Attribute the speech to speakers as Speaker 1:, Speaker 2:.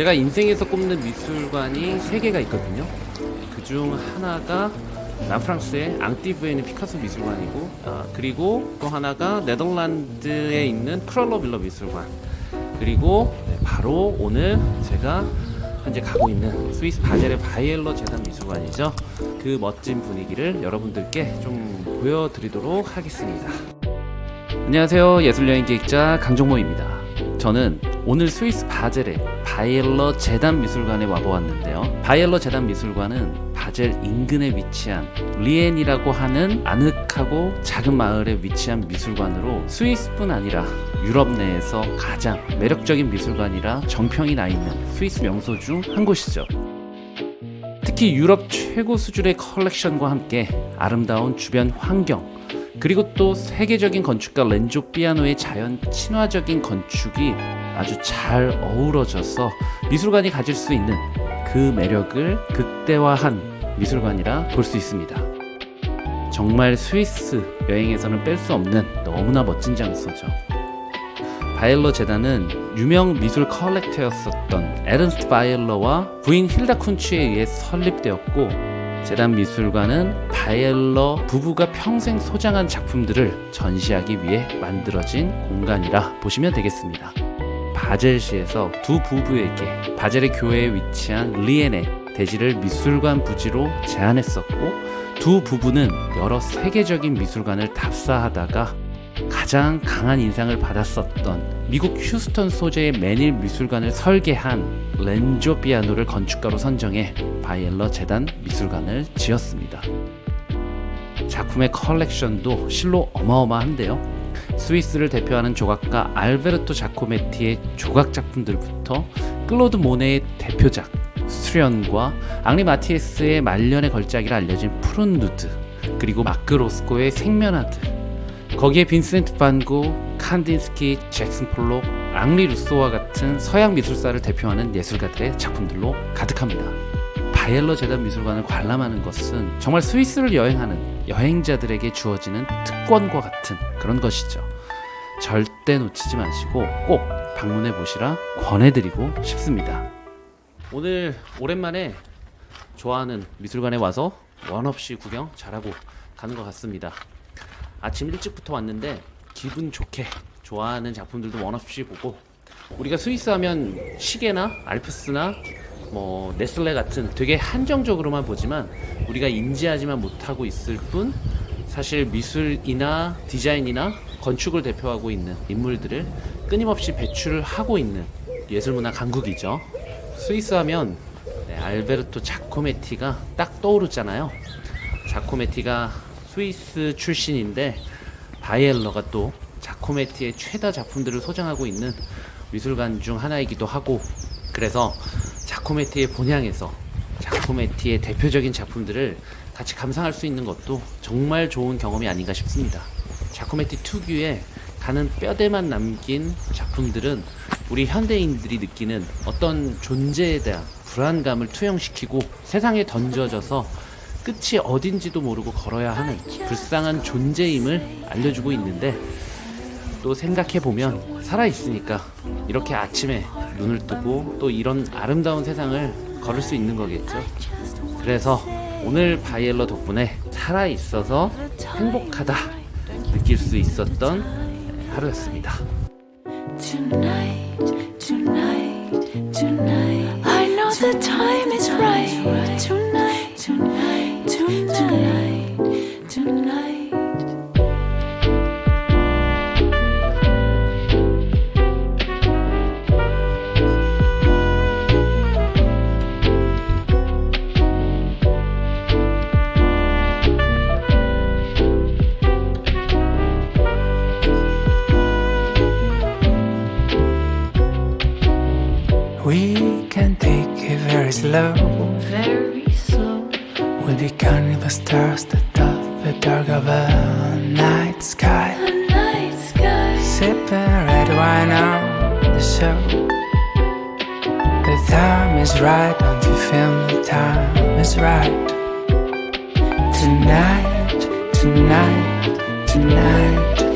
Speaker 1: 제가 인생에서 꼽는 미술관이 세 개가 있거든요. 그 중 하나가 남프랑스의 앙티브에 있는 피카소 미술관이고, 아, 그리고 또 하나가 네덜란드에 있는 크롤러 빌러 미술관. 그리고 네, 바로 오늘 제가 현재 가고 있는 스위스 바젤의 바이엘러 재단 미술관이죠. 그 멋진 분위기를 여러분들께 좀 보여드리도록 하겠습니다. 안녕하세요. 예술여행 기획자 강종모입니다. 저는 오늘 스위스 바젤의 바이엘러 재단 미술관에 와보았는데요. 바이엘러 재단 미술관은 바젤 인근에 위치한 리엔이라고 하는 아늑하고 작은 마을에 위치한 미술관으로 스위스뿐 아니라 유럽 내에서 가장 매력적인 미술관이라 정평이 나 있는 스위스 명소 중 한 곳이죠. 특히 유럽 최고 수준의 컬렉션과 함께 아름다운 주변 환경 그리고 또 세계적인 건축가 렌조 피아노의 자연 친화적인 건축이 아주 잘 어우러져서 미술관이 가질 수 있는 그 매력을 극대화한 미술관이라 볼 수 있습니다. 정말 스위스 여행에서는 뺄 수 없는 너무나 멋진 장소죠. 바이엘러 재단은 유명 미술 컬렉터였었던 에른스트 바이엘러와 부인 힐다 쿤츠에 의해 설립되었고 재단 미술관은 바이엘러 부부가 평생 소장한 작품들을 전시하기 위해 만들어진 공간이라 보시면 되겠습니다. 바젤시에서 두 부부에게 바젤의 교회에 위치한 리엔의 대지를 미술관 부지로 제안했었고 두 부부는 여러 세계적인 미술관을 답사하다가 가장 강한 인상을 받았었던 미국 휴스턴 소재의 매닐 미술관을 설계한 렌조 피아노를 건축가로 선정해 바이엘러 재단 미술관을 지었습니다. 작품의 컬렉션도 실로 어마어마한데요. 스위스를 대표하는 조각가 알베르토 자코메티의 조각 작품들부터 클로드 모네의 대표작 스트리언과 앙리 마티에스의 말년의 걸작이라 알려진 푸른 누드 그리고 마크 로스코의 생면하드 거기에 빈센트 반고, 칸딘스키, 잭슨 폴록, 앙리 루소와 같은 서양 미술사를 대표하는 예술가들의 작품들로 가득합니다. 바이엘러 재단 미술관을 관람하는 것은 정말 스위스를 여행하는 여행자들에게 주어지는 특권과 같은 그런 것이죠. 절대 놓치지 마시고 꼭 방문해 보시라 권해드리고 싶습니다. 오늘 오랜만에 좋아하는 미술관에 와서 원 없이 구경 잘하고 가는 것 같습니다. 아침 일찍부터 왔는데 기분 좋게 좋아하는 작품들도 원 없이 보고 우리가 스위스 하면 시계나 알프스나 뭐 네슬레 같은 되게 한정적으로만 보지만 우리가 인지하지만 못하고 있을 뿐 사실 미술이나 디자인이나 건축을 대표하고 있는 인물들을 끊임없이 배출을 하고 있는 예술문화 강국이죠. 스위스 하면 네, 알베르토 자코메티가 딱 떠오르잖아요. 자코메티가 스위스 출신인데 바이엘러가 또 자코메티의 최다 작품들을 소장하고 있는 미술관 중 하나이기도 하고 그래서 자코메티의 본향에서 자코메티의 대표적인 작품들을 같이 감상할 수 있는 것도 정말 좋은 경험이 아닌가 싶습니다. 자코메티 특유의 가는 뼈대만 남긴 작품들은 우리 현대인들이 느끼는 어떤 존재에 대한 불안감을 투영시키고 세상에 던져져서 끝이 어딘지도 모르고 걸어야 하는 불쌍한 존재임을 알려주고 있는데 또 생각해 보면 살아 있으니까 이렇게 아침에 눈을 뜨고 또 이런 아름다운 세상을 걸을 수 있는 거겠죠. 그래서 오늘 바이엘러 덕분에 살아 있어서 행복하다 느낄 수 있었던 하루였습니다.
Speaker 2: Tonight, tonight, tonight.
Speaker 3: We can take it very slow.
Speaker 2: Very slow.
Speaker 3: We'll be counting the stars that dot the dark of a night sky.
Speaker 2: The night sky.
Speaker 3: Sipping red wine on the show. The time is right, don't you feel the time is right? Tonight, tonight, tonight.